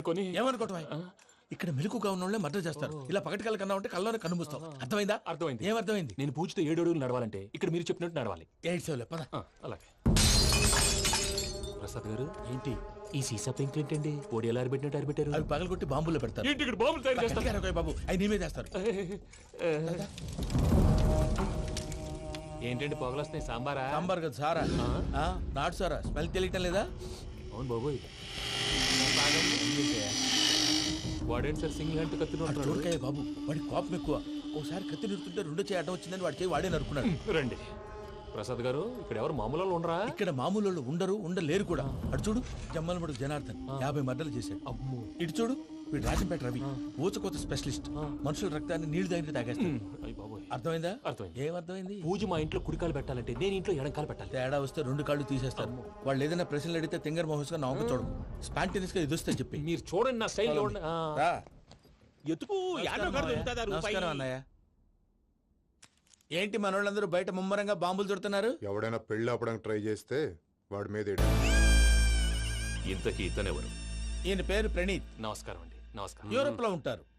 కొని ఏమనుకోవటం ఇక్కడ మెలకుగా ఉన్న వాళ్ళే మర్డర్ చేస్తారు. ఇలా పగటి కళ్ళ కన్నా ఉంటే కళ్ళలోనే కనుమూస్తావు. అర్థమైందా? అర్థమైంది. ఏమర్థమైంది నేను పూజతో ఏడు అడుగులు నడవాలంటే ఇక్కడ మీరు చెప్పినట్టు నడవాలి. ఎయిట్ సెవెన్ పద. ఆ, అలాగే. ప్రసాద్ గారు ఏంటి? ఈ సీసా పెంక్ ఏంటండి? ఓడి ఎలా అరబెట్టినట్టు అరబెట్టారు అవి పగలగొట్టి బాంబులో పెడతారు. ఏంటి ఇక్కడ బాంబులు తయారు చేస్తారు? బాబు. అవి నీ మీద వేస్తారు. ఏంటండి పొగలొస్తున్నాయి? సాంబారా? సాంబార్ కదా సారా? ఆ, నాటు సారా? స్మెల్ తెలియటం లేదా? అవును బాబోయ్. వాడేంటి సార్? సింగిల్ హ్యాండ్ వాడు కత్తిన చూడకాయ బాబు. వాడి కోపం ఎక్కువ. ఒకసారి కత్తి నిరుతుంటే రెండో చేయి అడ్డం వచ్చిందని వాడి చేయి వాడే నరుకున్నాడు రండి. ప్రసాద్ గారు ఇక్కడ ఎవరు మామూలు ఉండరా? ఇక్కడ మామూలు ఉండరు ఉండలేరు కూడా. అటు చూడు జమ్మలమడు జనార్దన్ యాభై మర్డర్లు చేశాడు. అమ్మో. ఇటు చూడు వీడు రాజంపేట రవి ఊచకోత స్పెషలిస్ట్. మనుషుల రక్తాన్ని నీళ్ళు దగ్గర తాగేస్తాడు. అర్థమైందా? అర్థమైంది. ఏం అర్థమైంది పూజ మా ఇంట్లో కుడికాలు పెట్టాలంటే నేను ఇంట్లో ఎడంకాలు పెట్టాలి. తేడా వస్తే రెండు కాళ్ళు తీసేస్తారు. వాళ్ళు ఏదైనా ప్రశ్నలు అడిగితే తింగర్ మహోస్గా నవ్వు చూడకు స్పాంటినియస్గా ఎదుస్తా చెప్పి. మీరు చూడండి నా స్టైల్ చూడండి ఆ. రా. ఎతుకు యాడో కాడ దొరుకుతుందా రూపాయి. నమస్కారం అన్నయ్య. ఏంటి మనోళ్ళందరూ బయట ముమ్మరంగా బాంబులు దొరుకుతున్నారు ఎవడైనా పెళ్ళి ఆపడానికి ట్రై చేస్తే వాడి మీద ఎడి. ఇంతకీ ఇతనెవరు? ఈయన పేరు ప్రణీత్. నమస్కారం అండి. నమస్కారం. యూరోప్లో ఉంటారు.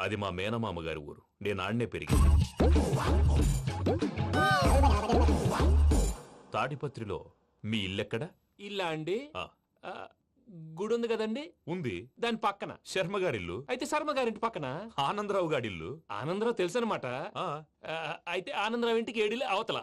అది మా మేనమామ గారి ఊరు. నేను ఆడనే పెరిగింది. తాడిపత్రిలో మీ ఇల్లెక్కడ? ఇల్లా అండి? ఆ, ఆ, గుడి ఉంది కదండి? ఉంది. దాని పక్కన. శర్మ గారిల్లు. అయితే శర్మ గారింటి పక్కన. ఆనందరావు గారిల్లు. ఆనందరావు తెలుసు అనమాట ఆ, అయితే ఆనందరావు ఇంటికి ఏడిలే అవతల.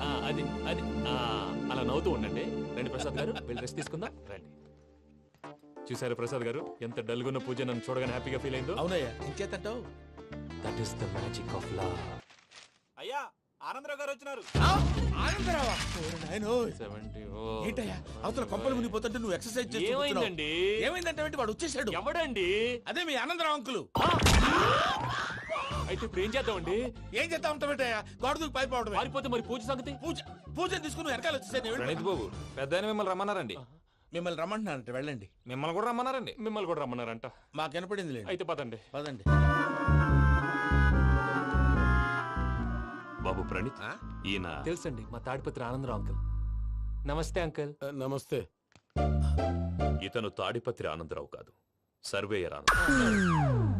ఆ, అది అది. ఆ, అలా నవ్వుతూ ఉండండి. రండి ప్రసాద్ గారు వెళ్ళి రెస్ట్ తీసుకుందాం. రండి. చూసారా ప్రసాద్ గారు? ఎంత డల్గున్న పూజ నన్ను చూడగానే హ్యాపీగా ఫీల్ అయిందో? అవునయ్యా ఇంకేతంటావు that is the magic of love అయ్యా ఆనందరావు గారు వచ్చినారు. ఆనందరావా. సెవెంటీ ఏంటయ్యా అవతల కొంపలు మునిగిపోతుంటే నువ్వు ఎక్సర్సైజ్ చేస్తూ కూర్చున్నావు. ఏమైందండి? ఏమైందంటే వాడు వచ్చేసాడు. ఎవడండి? అదే మీ ఆనందరావు అంకులు. అయితే ఇప్పుడు ఏం చేద్దామండి? ఏం చేస్తా ఉంటావేటయ్యా గోడ దూకి పైపోవడమే పారిపోతే మరి పూజ సంగతి? పూజ పూజ తీసుకుని వెనకాల వచ్చేసాను ప్రణీత్ బాబు పెద్ద ఆయన మిమ్మల్ని రమ్మన్నారండి. మిమ్మల్ని రమ్మంటున్నానంట వెళ్ళండి. మిమ్మల్ని కూడా రమ్మన్నారండి. మిమ్మల్ని కూడా రమ్మన్నారంట. మాకు వినపడింది లేండి అయితే పదండి. పదండి. బాబు ప్రణీత్ ఆ? ఈయన తెలుసండి మా తాడిపత్రి ఆనందరావు అంకుల్. నమస్తే అంకుల్. నమస్తే. ఇతను తాడిపత్రి ఆనందరావు కాదు సర్వేయర్ ఆనందరావు.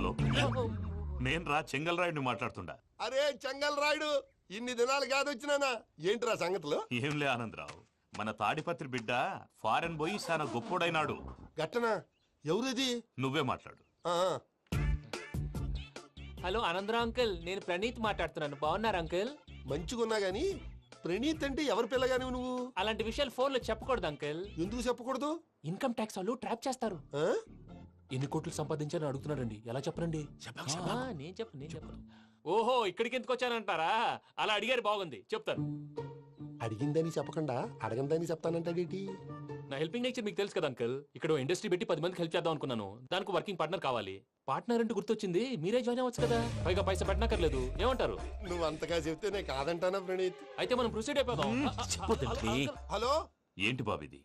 హలో. నేను రా చెంగల్రాయుడిని మాట్లాడుతుండా. అరే చెంగల్ రాయుడు ఇన్ని దినాలు కాదు వచ్చినానా ఏంట్రా సంగతులు? ఏంలే ఆనందరావు మన తాడిపత్రి బిడ్డ ఫారెన్ పోయి చాలా గొప్పోడైనాడు. గట్టనా? ఎవరిది? నువ్వే మాట్లాడు. ఆ, హలో ఆనందరావు అంకుల్ నేను ప్రణీత్ మాట్లాడుతున్నాను. బాగున్నారు అంకుల్? మంచిగున్నా గాని ప్రణీత్ అంటే ఎవరి పిల్లగాని నువ్వు? అలాంటి విషయాలు ఫోన్లో చెప్పకూడదు అంకుల్. ఎందుకు చెప్పకూడదు? ఇన్కమ్ ట్యాక్స్ వాళ్ళు ట్రాప్ చేస్తారు. ఆ? ఎన్ని కోట్లు సంపాదించారని అడుగుతున్నారండి ఎలా చెప్పరండి చెప్పకు, ఆ, చెప్పకు. నేను చెప్పను నేను చెప్పను. ఓహో ఇక్కడికి ఎందుకు వచ్చానంటారా? అలా అడిగారు బాగుంది. చెప్తాను. అడిగిందని చెప్పకుండా అడగందని చెప్తానంటాడేటి నా హెల్పింగ్ నేచర్ మీకు తెలుసు కదా అంకల్. ఇక్కడ ఇండస్ట్రీ పెట్టి పది మందికి హెల్ప్ చేద్దాం అనుకున్నాను. దానికి వర్కింగ్ పార్ట్నర్ కావాలి. పార్ట్నర్ అంటే గుర్తొచ్చింది మీరే జాయిన్ అవ్వచ్చు కదా. పైగా పైసా పెట్టనక్కర్లేదు. ఏమంటారు? నువ్వు అంతగా చెప్తే నేను కాదంటానా ప్రణీత్? అయితే మనం ప్రొసీడ్ అయిపోదాం. హలో? ఏంటి బాబిది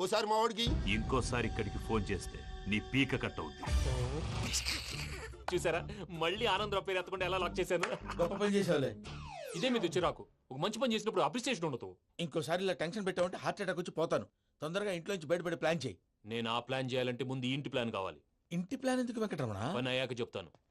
ఓసారి మా వాడికి ఇంకోసారి ఇక్కడికి ఫోన్ చేస్తే నీ పీక కట్ అవుద్ది. చూసారా? మళ్ళీ ఆనందరావు పేరు ఎత్తకుండా ఎలా లాక్ చేశాను? గొప్ప పని చేసేవాళ్ళే ఇదే మీ చిరాకు ఒక మంచి పని చేసినప్పుడు అప్రిసియేషన్ ఉండదు. ఇంకోసారి ఇలా టెన్షన్ పెట్టామంటే హార్ట్ అటాక్ వచ్చి పోతాను. తొందరగా ఇంట్లో నుంచి బయటపడే ప్లాన్ చేయి. నేను ఆ ప్లాన్ చేయాలంటే ముందు ఇంటి ప్లాన్ కావాలి. ఇంటి ప్లాన్ ఎందుకు వెంకటరమణ? పని అయ్యాక చెప్తాను.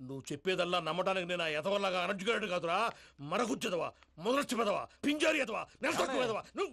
నువ్వు చెప్పేదల్లా నమ్మటానికి నేను ఆ ఎతవల్లాగా అనర్జుకేటెడ్ కాదురా. మరగుచ్చదవా మొదలచ్చి పెదవా పింజారి ఎదవా నెలసొక్కు నువ్వు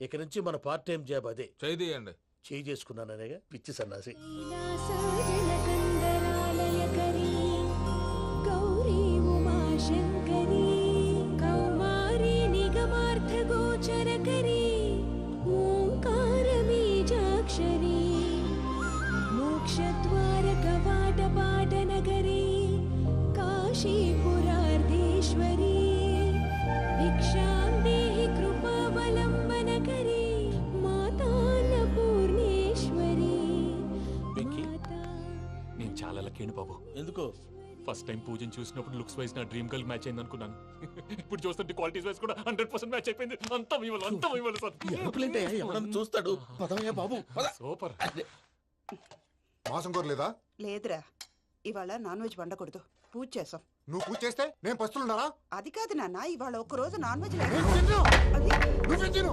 ఇక నుంచి మన పార్ట్ టైం జాబ్ అదే. చేయండి చేయి చేసుకున్నాననేగా పిచ్చి సన్నాసి. मोक्षद्वारकवाटपाटनगरी కాశీపురార్ధేశ్వరి. లక్కీని బాబు? ఎందుకో? ఫస్ట్ టైం పూజను చూసినప్పుడు లుక్స్ వైజ్ నా డ్రీమ్ గర్ల్ మ్యాచ్ అయింది అనుకున్నాను. ఇప్పుడు చూస్తుంటే క్వాలిటీస్ వైజ్ కూడా హండ్రెడ్ పర్సెంట్ మ్యాచ్ అయిపోయింది. అంతా ఇవ్వాలి అంతా ఇవ్వాలి సార్. ఎవడన్నా చూస్తాడు. పదవయ్యా బాబు పద. సూపర్ మాసం కోరలేదా? లేదురా. ఇవాళ నాన్ వెజ్ వండకూడదు. పూజ చేసాం. నువ్వు పూజ చేస్తే నేను పస్తులున్నారా అది కాదు నాన్న ఇవాళ ఒక్క రోజు నాన్ వెజ్ లేదు. తిన్ను. అది నువ్వేం తిను!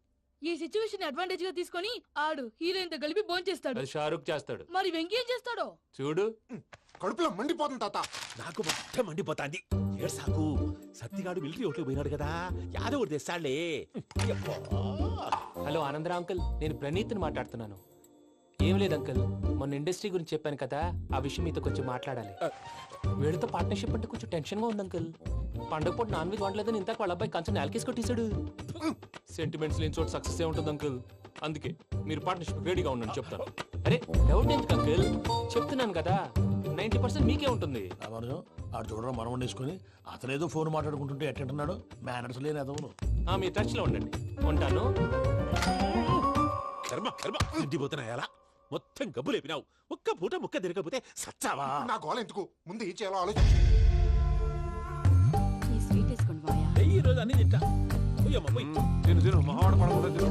ఈ సిచ్యువేషన్ అడ్వాంటేజ్గా తీసుకొని ఆడు హీరోయిన్తో కలిపి బోన్ చేస్తాడు. అది షారుఖ్ చేస్తాడు. మరి వెంకీ ఏం చేస్తాడో? చూడు. కడుపులో మండిపోతుంది తాత. నాకు మొత్తం మండిపోతాంది. ఏడు సాకు. సత్తిగాడు మిలిటరీ ఓట్లు పోయినాడు కదా. యాదవ్ తెస్తాడులే. యబ్బా. Hello ఆనందరా uncle. నేను ప్రణీత్ని మాట్లాడుతున్నాను. ఏం లేదు అంకుల్. మొన్న ఇండస్ట్రీ గురించి చెప్పాను కదా. ఆ విషయం మీతో కొంచెం మాట్లాడాలి. వీళ్ళతో పార్ట్నర్షిప్ అంటే కొంచెం టెన్షన్గా ఉంది అంకుల్. పండగ పూట నాన్ వెజ్ వండలేదని ఇంతకు వాళ్ళ అబ్బాయి కంచెం నేలకేసి కొట్టేశాడు. సెంటిమెంట్స్ లేని చోట సక్సెస్ ఏ ఉంటుంది అంకుల్ అందుకే మీరు పార్ట్నర్షిప్ రెడీగా ఉండండి చెప్తాను. అరే డౌట్ ఎందుకు అంకుల్ చెప్తున్నాను కదా నైన్టీ పర్సెంట్ మీకే ఉంటుంది. రామానుజం ఆడు చూడడం మనం వండేసుకొని అతనేదో ఫోన్ మాట్లాడుకుంటుంటే ఎట్టంటున్నాడు మేనర్స్ లేని అదవును ఆ, మీరు టచ్లో ఉండండి. ఉంటాను. కర్మ కర్మ. తిండిపోతున్నా ఎలా? మొత్తం గబ్బు లేపినావు ఒక్క పూట ముక్క తిరగకపోతే సచ్చావా? నా గోల ఎందుకు? ముందు ఏం చేయాలో ఆలోచించు ఈ స్వీట్ వేసుకోండి మాయా ఈ రోజు అన్ని తింటా. తిను తిను. మావాడు పడకుండా తిను.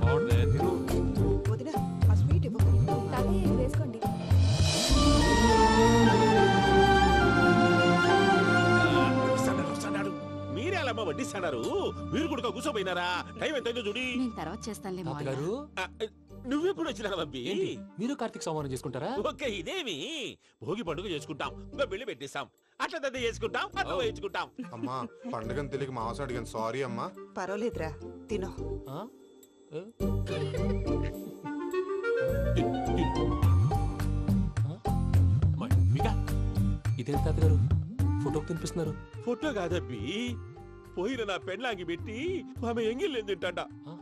మావాడిదే తిను. వదిన ఆ స్వీట్ ఇవ్వు. తాతయ్య ఇది వేసుకోండి. మీరే అలా అమ్మ వడ్డిస్తాడారు మీరు కూడా కూర్చోపోయినారా? టైం ఎంతైందో చూడి. నేను తర్వాత చేస్తానులే మావయ్య. తాతగారు? ఆ, నువ్వెప్పుడు వచ్చినా బంపి ఏంటి? మీరు కార్తీక్ సంహారం చేసుకుంటారా? ఓకే ఇదేమి? భోగి పండుగ చేసుకుంటాం ఇంకా పెళ్ళి పెట్టేస్తాం అట్లా దద్ద చేసుకుంటాం అట్లా వేయించుకుంటాం. అమ్మా పండుగని తెలియక మాసం అడిగాను. సారీ అమ్మా. పర్వాలేదురా తినో. ఆ? ఏ? తాతగారు? ఫోటోకి తినిపిస్తున్నారు. ఫోటో కాదబ్బి. పోయిన నా పెళ్ళాంగి పెట్టి ఆమె ఎంగిల్లేం తింటాడ. ఆ?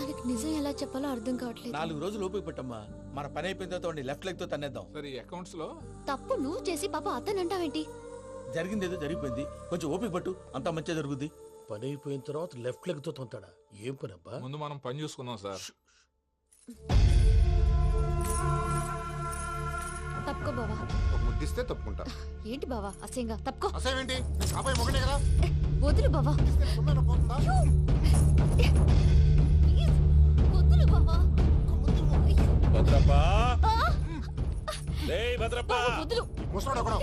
తనకి నిజం ఎలా చెప్పాలో అర్థం కావట్లేదు. నాలుగు రోజులు ఓపిక పట్టమ్మా. మన పని అయిపోయిన తర్వాత లెఫ్ట్ లెగ్తో తన్నేద్దాం. సరే అకౌంట్స్లో? తప్పు నువ్వు చేసి పాప అతను అంటావేంటి? జరిగింది ఏదో జరిగిపోయింది. కొంచెం ఓపిక పట్టు. అంతా మంచిగా జరుగుద్ది. పని అయిపోయిన తర్వాత లెఫ్ట్ లెగ్తో తొంతాడా ఏం పని అబ్బా? ముందు మనం పని చూసుకుందాం సార్. తప్పుకో బావా. ఒక ముద్దిస్తే తప్పుకుంటా. ఏంటి బావా అసహ్యంగా? తప్పుకో. అసేమేంటి నేను కాబోయే మొగనే కదా? వదులు బావా. సొమ్మేనా పోతుందా? వదులు. ముసలోడు ఒకడు.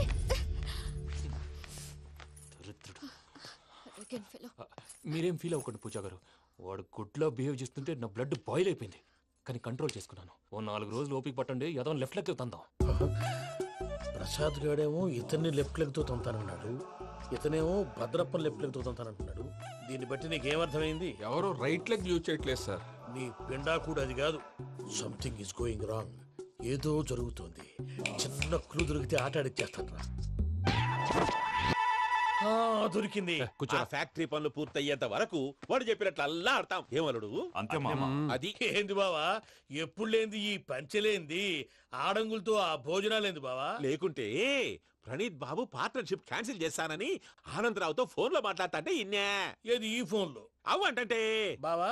మీరేం ఫీల్ అవ్వకండి పూజా గారు. వాడు గుడ్లో బిహేవ్ చేస్తుంటే నా బ్లడ్ బాయిల్ అయిపోయింది. కానీ కంట్రోల్ చేసుకున్నాను. ఓ నాలుగు రోజులు ఓపిక పట్టండి ఏదో లెఫ్ట్ లెక్క తందాం. ప్రసాద్ గాడేమో ఇతన్ని లెఫ్ట్ లెగ్తో తొంతానన్నాడు. ఇతనేమో భద్రప్పని లెఫ్ట్ లెగ్తో తొంతానంటున్నాడు దీన్ని బట్టి నీకేమర్థమైంది ఎవరు రైట్ లెగ్ యూజ్ చేయట్లేదు సార్ నీ పిండా కూడా అది కాదు. సంథింగ్ ఇస్ గోయింగ్ రాంగ్ ఏదో జరుగుతోంది. చిన్న క్లూ దొరికితే ఆట ఆడిచ్చేస్తాను రా ఆ, దొరికింది. ఆ ఫ్యాక్టరీ పనులు పూర్తయ్యేంత వరకు వాడు చెప్పినట్లు అల్లా ఆడతాం. ఏమలుడు అంతే మామ. అది ఏంది బావా? ఎప్పుడు లేంది ఈ పంచలేంది? ఆడంగులతో ఆ భోజనాలేంది బావా? లేకుంటే ప్రణీత్ బాబు పార్ట్నర్షిప్ క్యాన్సిల్ చేస్తానని ఆనందరావుతో ఫోన్లో మాట్లాడతాంటే ఇన్నే. ఏది ఈ ఫోన్లో? అవ్వంటే బావా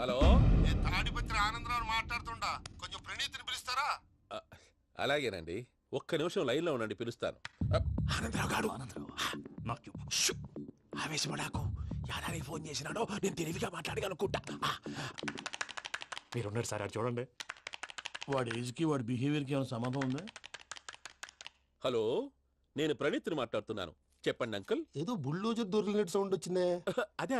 హలో? నేను తాడిపత్రి ఆనందరావు మాట్లాడుతుండా? కొంచెం ప్రణీతిని పిలుస్తారా? అలాగేనండి. ఒక్క నిమిషం లైన్లో ఉండండి పిలుస్తాను. ఆనందరావు నాకు! ఆవేశపడాకు. ఫోన్ చేసినాడో నేను తెలివిగా మాట్లాడగలనుకుంటా మీరున్నారు సార్ అది చూడండి. వాడి ఏజ్కి వాడి బిహేవియర్కి ఏమైనా సంబంధం ఉందా? హలో నేను ప్రణీత్ని మాట్లాడుతున్నాను. చెప్పండి అంకుల్. ఏదో బుల్డోజర్ దొరికినట్టు సౌండ్ వచ్చిందే. అదే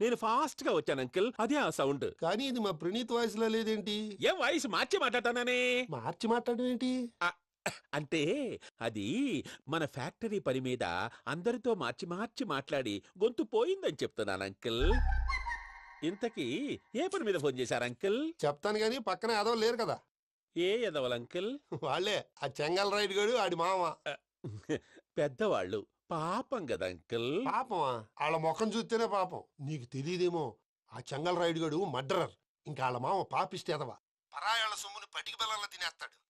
నేను ఫాస్ట్గా వచ్చాను అంకుల్. అదే ఆ సౌండ్. కానీ ఇది మా ప్రణీత్ వాయిస్లో లేదేంటి? ఏం వాయిస్ మార్చి మాట్లాడతాననే? మార్చి మాట్లాడడం ఏంటి? అంటే అది మన ఫ్యాక్టరీ పని మీద అందరితో మార్చి మార్చి మాట్లాడి గొంతు పోయిందని చెప్తున్నాను అంకుల్. ఇంతకీ ఏ పని మీద ఫోన్ చేశారు అంకుల్? చెప్తాను గానీ పక్కన ఏదో లేరు కదా. ఏ ఎదవల్ అంకుల్? వాళ్ళే. ఆ చెంగల్ రైడ్ గడు ఆడి మామ. పెద్దవాళ్ళు పాపం కదా అంకుల్? పాపమా? వాళ్ళ ముఖం చూస్తేనే పాపం. నీకు తెలియదేమో ఆ చెంగల్ రైడ్ గడు మర్డరర్. ఇంకా వాళ్ళ మామ పాపిస్తేదవా పరాయాళ్ళ సొమ్ముని పటికి బెల్లంలో తినేస్తాడు.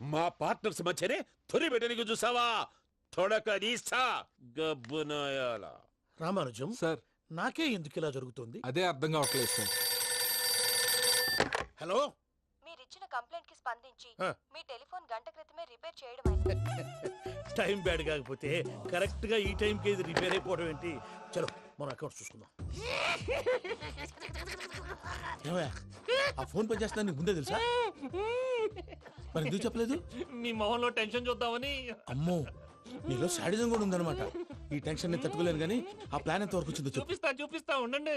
మా పార్ట్నర్స్ మధ్యనే తొలి పెట్టడానికి చూసావా? తొడక నీస్తా గబ్బునాయాల రామానుజం సార్. నాకే ఎందుకు ఇలా జరుగుతుంది? అదే అర్థం కావట్లేదు సార్. హలో? మీరిచ్చిన కంప్లైంట్కి స్పందించి ఆ. మీ టెలిఫోన్ గంట క్రితమే రిపేర్ చేయడం టైం బ్యాడ్ కాకపోతే కరెక్ట్గా ఈ టైం కి ఇది రిపేర్ అయిపోవడం ఏంటి? చలో. మన అకౌంట్ చూసుకుందాం. ఏమయ్యా? ఆ ఫోన్ పనిచేస్తున్నా నీకు ముందే తెలుసా? మరి ఎందుకు చెప్పలేదు? మీ మొహంలో టెన్షన్ చూద్దామని. అమ్మో నీలో శాడిజం కూడా ఉందన్నమాట. ఈ టెన్షన్ని తట్టుకోలేను కానీ ఆ ప్లాన్ ఎంత వరకు వచ్చిందో చెప్పు. చూపిస్తా చూపిస్తా ఉండండి.